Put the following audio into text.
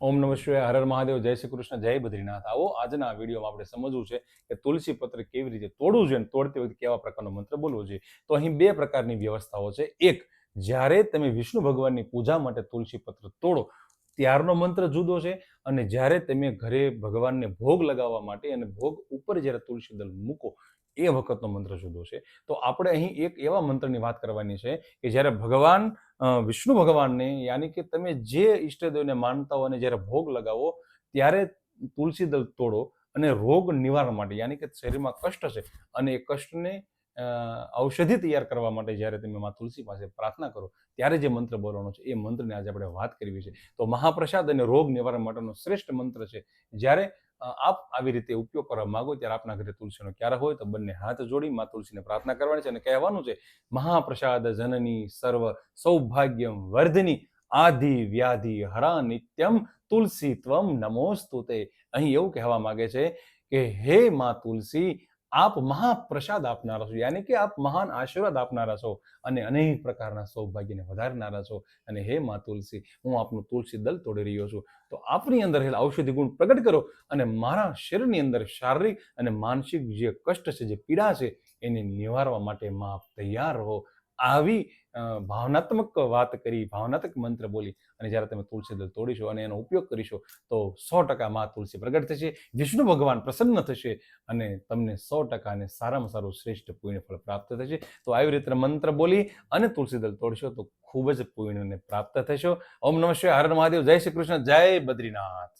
ઓમ નમઃ શિવાય, હર મહાદેવ, જય શ્રી કૃષ્ણ, જય બદ્રીનાથ. આવો આજના વિડીયોમાં આપણે સમજવું છે કે તુલસી પત્ર કેવી રીતે તોડવું જોઈએ તોડતી વખતે કેવા પ્રકારનો મંત્ર બોલવો જોઈએ. તો અહીં બે પ્રકારની વ્યવસ્થાઓ છે. એક, જ્યારે તમે વિષ્ણુ ભગવાનની પૂજા માટે તુલસી પત્ર તોડો, ત્યારનો મંત્ર જુદો છે અને જ્યારે તમે ઘરે ભગવાનને ભોગ લગાવવા માટે અને ભોગ ઉપર જ્યારે તુલસી દળ મૂકો, એ વખતનો મંત્ર જુદો છે. તો આપણે અહીં એક એવા મંત્રની વાત કરવાની છે કે જ્યારે ભગવાન વિષ્ણુ ભગવાનને યાની કે તમે જે ઈષ્ટદેવને માનતા હો અને જ્યારે ભોગ લગાવો, ત્યારે તુલસી દળ તોડો અને રોગ નિવારણ માટે, યાની કે શરીરમાં કષ્ટ છે અને એ કષ્ટને ઔષધિ તૈયાર કરવા માટે જ્યારે તમે મા તુલસી પાસે પ્રાર્થના કરો, ત્યારે જે મંત્ર બોલવાનો છે, એ મંત્રની આજે આપણે વાત કરવી છે. તો મહાપ્રસાદ અને રોગ નિવારણ માટેનો શ્રેષ્ઠ મંત્ર છે. જ્યારે આપ આવી રીતે ઉપયોગ કરવા માંગો ત્યારે આપના ઘરે તુલસીનો ક્યારે હોય તો બંને હાથ જોડી મા તુલસીને પ્રાર્થના કરવાની છે અને કહેવાનું છે, મહાપ્રસાદ જનની સર્વ સૌભાગ્યમ વર્ધની આધિ વ્યાધિ હરા નિત્યમ તુલસી ત્વમ નમોસ્તુતે. અહીં એવું કહેવા માંગે છે કે, હે મા તુલસી આપ મહાપ્રસાદ આપનારા છો. યાની કે આપ મહાન આશીર્વાદ આપનારા છો અને અનેક પ્રકારના સૌભાગ્યને વધારનારા છો. અને હે મા તુલસી, હું આપનું તુલસી દલ તોડી રહ્યો છું. તો આપની અંદર રહેલા ઔષધિ ગુણ પ્રગટ કરો અને મારા શરીરની અંદર શારીરિક અને માનસિક જે કષ્ટ છે, જે પીડા છે, એને નિવારવા માટે મા તૈયાર રહો. આવી ભાવનાત્મક વાત કરી, ભાવનાત્મક મંત્ર બોલી અને જ્યારે તમે તુલસી દળ તોડીશો અને એનો ઉપયોગ કરીશો, તો સો ટકા માં તુલસી પ્રગટ થશે, વિષ્ણુ ભગવાન પ્રસન્ન થશે અને તમને સો ટકા અને સારામાં સારું શ્રેષ્ઠ પુણ્યફળ પ્રાપ્ત થશે. તો આવી રીતે મંત્ર બોલી અને તુલસી દળ તોડશો તો ખૂબ જ પુણ્યને પ્રાપ્ત થશો. ઓમ નમઃ શિવાય. હર હર મહાદેવ. જય શ્રી કૃષ્ણ. જય બદ્રીનાથ.